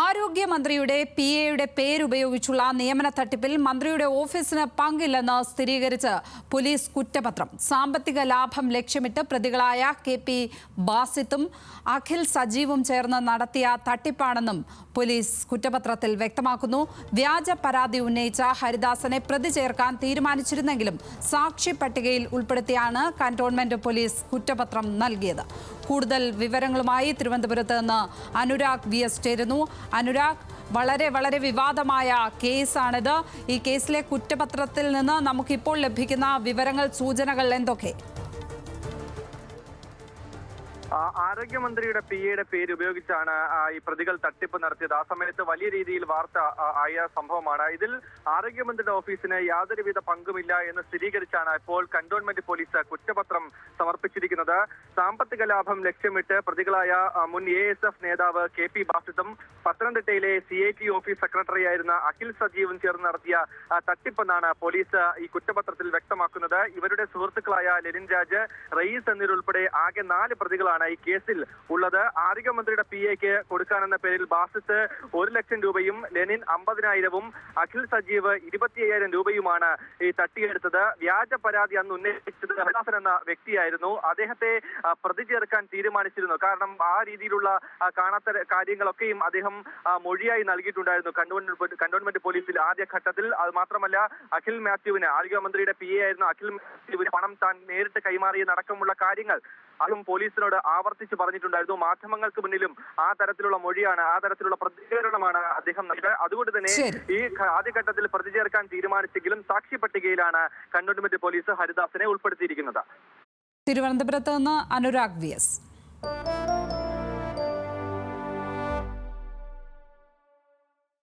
ആരോഗ്യമന്ത്രിയുടെ P എയുടെ പേരുപയോഗിച്ചുള്ള നിയമന തട്ടിപ്പിൽ മന്ത്രിയുടെ ഓഫീസിന് പങ്കില്ലെന്ന് സ്ഥിരീകരിച്ച് പോലീസ് കുറ്റപത്രം. സാമ്പത്തിക ലാഭം ലക്ഷ്യമിട്ട് പ്രതികളായ കെ പി ബാസിത്തും അഖിൽ സജീവും ചേർന്ന് നടത്തിയ തട്ടിപ്പാണെന്നും പോലീസ് കുറ്റപത്രത്തിൽ വ്യക്തമാക്കുന്നു. വ്യാജ പരാതി ഉന്നയിച്ച ഹരിദാസനെ പ്രതി ചേർക്കാൻ തീരുമാനിച്ചിരുന്നെങ്കിലും സാക്ഷി പട്ടികയിൽ ഉൾപ്പെടുത്തിയാണ് കന്റോൺമെന്റ് പോലീസ് കുറ്റപത്രം നൽകിയത്. കൂടുതൽ വിവരങ്ങളുമായി തിരുവനന്തപുരത്ത് നിന്ന് അനുരാഗ് വി എസ് ചേരുന്നു. അനുരാഗ് വളരെ വളരെ വിവാദമായ കേസാണിത്. ഈ കേസിലെ കുറ്റപത്രത്തിൽ നിന്ന് നമുക്കിപ്പോൾ ലഭിക്കുന്ന വിവരങ്ങൾ സൂചനകൾ എന്തൊക്കെ? ആരോഗ്യമന്ത്രിയുടെ പി എയുടെ പേര് ഉപയോഗിച്ചാണ് ഈ പ്രതികൾ തട്ടിപ്പ് നടത്തിയത്. ആ സമയത്ത് വലിയ രീതിയിൽ വാർത്ത ആയ സംഭവമാണ്. ഇതിൽ ആരോഗ്യമന്ത്രിയുടെ ഓഫീസിന് യാതൊരുവിധ പങ്കുമില്ല എന്ന് സ്ഥിരീകരിച്ചാണ് ഇപ്പോൾ കന്റോൺമെന്റ് പോലീസ് കുറ്റപത്രം സമർപ്പിച്ചിരിക്കുന്നത്. സാമ്പത്തിക ലാഭം ലക്ഷ്യമിട്ട് പ്രതികളായ മുൻ എ എസ് എഫ് നേതാവ് കെ പി ബാസിദും പത്തനംതിട്ടയിലെ സി ഐ ടി ഓഫീസ് സെക്രട്ടറിയായിരുന്ന അഖിൽ സജീവും ചേർന്ന് നടത്തിയ തട്ടിപ്പെന്നാണ് പോലീസ് ഈ കുറ്റപത്രത്തിൽ വ്യക്തമാക്കുന്നത്. ഇവരുടെ സുഹൃത്തുക്കളായ ലെനിൻ രാജ് റയീസ് എന്നിവരുൾപ്പെടെ ആകെ നാല് പ്രതികളാണ് ഈ കേസിൽ ഉള്ളത്. ആരോഗ്യമന്ത്രിയുടെ പി എക്ക് കൊടുക്കാനെന്ന പേരിൽ ബാസിസ് ഒരു ലക്ഷം രൂപയും ലെനിൻ അമ്പതിനായിരവും അഖിൽ സജീവ് ഇരുപത്തി അയ്യായിരം രൂപയുമാണ് ഈ തട്ടിയെടുത്തത്. വ്യാജ പരാതി അന്ന് ഉന്നയിച്ചത് ഹരിദാസൻ എന്ന വ്യക്തിയായിരുന്നു. അദ്ദേഹത്തെ പ്രതി ചേർക്കാൻ തീരുമാനിച്ചിരുന്നു. കാരണം ആ രീതിയിലുള്ള കാണാത്ത കാര്യങ്ങളൊക്കെയും അദ്ദേഹം മൊഴിയായി നൽകിയിട്ടുണ്ടായിരുന്നു. കണ്ടോൺമെന്റ് കണ്ടോൺമെന്റ് പോലീസിൽ ആദ്യ ഘട്ടത്തിൽ. അത് മാത്രമല്ല അഖിൽ മാത്യുവിന് ആരോഗ്യമന്ത്രിയുടെ പി എ ആയിരുന്നു അഖിൽ മാത്യുവിന് പണം താൻ നേരിട്ട് കൈമാറിയ കൈമാറിയെന്നടക്കമുള്ള കാര്യങ്ങൾ. അതും പോലീസിനോട് ആവർത്തിച്ച് പറഞ്ഞിട്ടുണ്ടായിരുന്നു. മാധ്യമങ്ങൾക്ക് മുന്നിലും ആ തരത്തിലുള്ള മൊഴിയാണ് ആ തരത്തിലുള്ള പ്രതികരണമാണ് അദ്ദേഹം നൽകിയത്. അതുകൊണ്ട് തന്നെ ഈ ആദ്യഘട്ടത്തിൽ പ്രതിചേർക്കാൻ തീരുമാനിച്ചെങ്കിലും സാക്ഷി പട്ടികയിലാണ് കണ്ടോൺമെന്റ് പോലീസ് ഹരിദാസിനെ ഉൾപ്പെടുത്തിയിരിക്കുന്നത്. തിരുവനന്തപുരത്ത് നിന്ന് അനുരാഗ് വി എസ്.